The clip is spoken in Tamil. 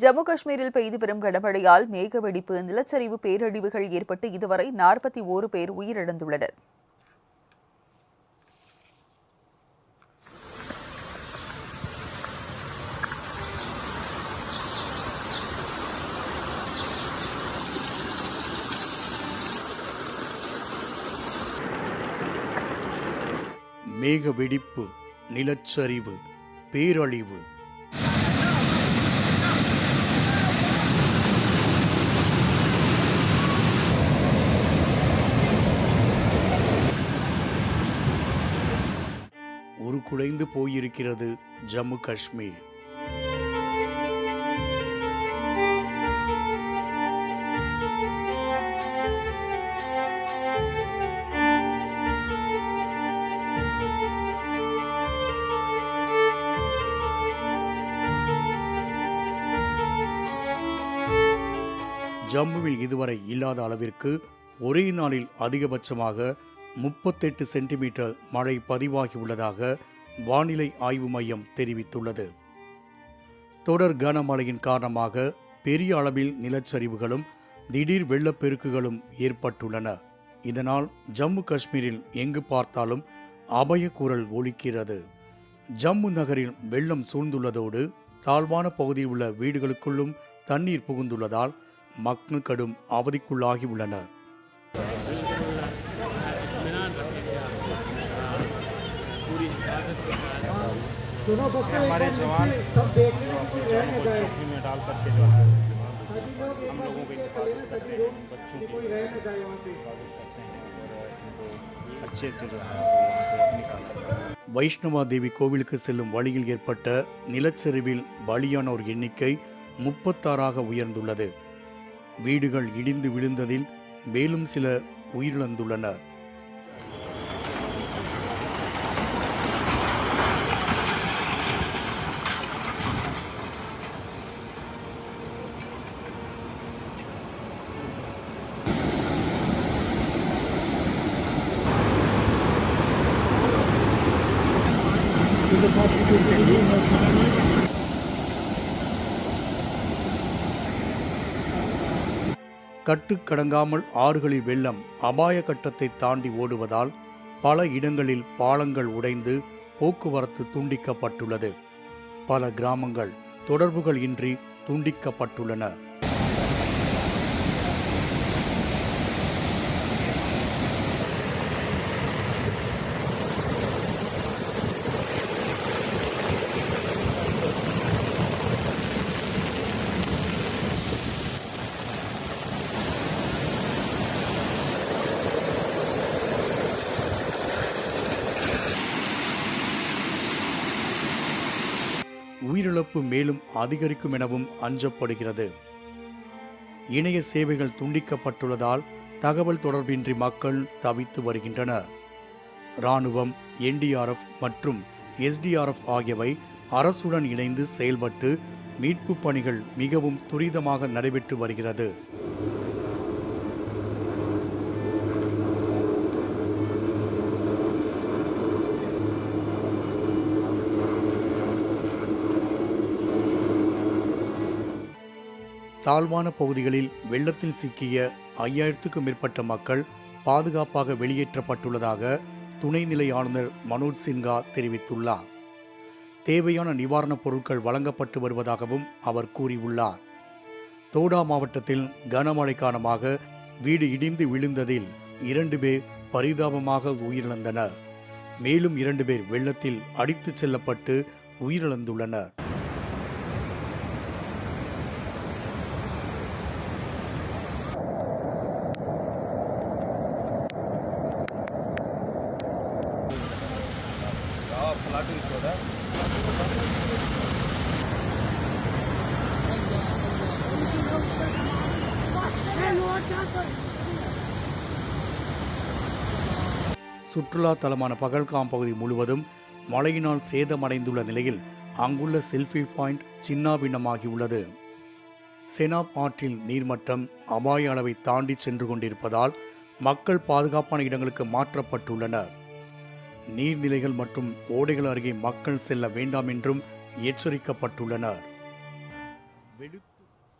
ஜம்மு காஷ்மீரில் பெய்து வரும் கனமழையால் மேகவெடிப்பு நிலச்சரிவு பேரழிவுகள் ஏற்பட்டு இதுவரை நாற்பத்தி ஓரு பேர் உயிரிழந்துள்ளனர். மேக வெடிப்பு நிலச்சரிவு பேரழிவு குலைந்து போயிருக்கிறது ஜம்மு காஷ்மீர். ஜம்முவில் இதுவரை இல்லாத அளவிற்கு ஒரே நாளில் அதிகபட்சமாக முப்பத்தெட்டு சென்டிமீட்டர் மழை பதிவாகியுள்ளதாக வானிலை ஆய்வு மையம் தெரிவித்துள்ளது. தொடர் கனமழையின் காரணமாக பெரிய அளவில் நிலச்சரிவுகளும் திடீர் வெள்ளப்பெருக்குகளும் ஏற்பட்டுள்ளன. இதனால் ஜம்மு காஷ்மீரில் எங்கு பார்த்தாலும் அபய குரல் ஒலிக்கிறது. ஜம்மு நகரில் வெள்ளம் சூழ்ந்துள்ளதோடு தாழ்வான பகுதியில் உள்ள வீடுகளுக்குள்ளும் தண்ணீர் புகுந்துள்ளதால் மக்கள் கடும் அவதிக்குள்ளாகி हमारे जवान जो अपने जानों को जोखिम में डाल करके जो है हम लोगों की हिफाजत करते हैं बच्चों की हिफाजत करते हैं और इनको अच्छे से जो है वहाँ से निकाला जाता है வைஷ்ணவா தேவி கோவிலுக்கு செல்லும் வழியில் ஏற்பட்ட நிலச்சரிவில் பலியானோர் எண்ணிக்கை முப்பத்தாறாக உயர்ந்துள்ளது வீடுகள் இடிந்து விழுந்ததில் மேலும் சிலர் உயிரிழந்துள்ளனர் கட்டுக்கடங்காமல் ஆறுகளில் வெள்ளம் அபாய கட்டத்தை தாண்டி ஓடுவதால் பல இடங்களில் பாலங்கள் உடைந்து போக்குவரத்து துண்டிக்கப்பட்டுள்ளது. பல கிராமங்கள் தொடர்புகள் இன்றி துண்டிக்கப்பட்டுள்ளன. உயிரிழப்பு மேலும் அதிகரிக்கும் எனவும் அஞ்சப்படுகிறது. இணைய சேவைகள் துண்டிக்கப்பட்டுள்ளதால் தகவல் தொடர்பின்றி மக்கள் தவித்து வருகின்றனர். இராணுவம் என்டிஆர்எஃப் மற்றும் எஸ்டிஆர்எஃப் ஆகியவை அரசுடன் இணைந்து செயல்பட்டு மீட்பு பணிகள் மிகவும் துரிதமாக நடைபெற்று வருகிறது. தாழ்வான பகுதிகளில் வெள்ளத்தில் சிக்கிய ஐயாயிரத்துக்கும் மேற்பட்ட மக்கள் பாதுகாப்பாக வெளியேற்றப்பட்டுள்ளதாக துணைநிலை ஆளுநர் மனோஜ் சின்ஹா தெரிவித்துள்ளார். தேவையான நிவாரணப் பொருட்கள் வழங்கப்பட்டு வருவதாகவும் அவர் கூறியுள்ளார். தோடா மாவட்டத்தில் கனமழை காரணமாக வீடு இடிந்து விழுந்ததில் இரண்டு பேர் பரிதாபமாக உயிரிழந்தனர். மேலும் இரண்டு பேர் வெள்ளத்தில் அடித்துச் செல்லப்பட்டு உயிரிழந்துள்ளனர். சுற்றுலா தலமான பகல்காம் பகுதி முழுவதும் மழையினால் சேதமடைந்துள்ள நிலையில் அங்குள்ள செல்ஃபி பாயிண்ட் சின்னாபின்னமாகியுள்ளது. செனாப் ஆற்றில் நீர்மட்டம் அபாய அளவை தாண்டி சென்று கொண்டிருப்பதால் மக்கள் பாதுகாப்பான இடங்களுக்கு மாற்றப்பட்டுள்ளனர். நீர்நிலைகள் மற்றும் ஓடைகள் அருகே மக்கள் செல்ல வேண்டாம் என்றும் எச்சரிக்கப்பட்டுள்ளனர்.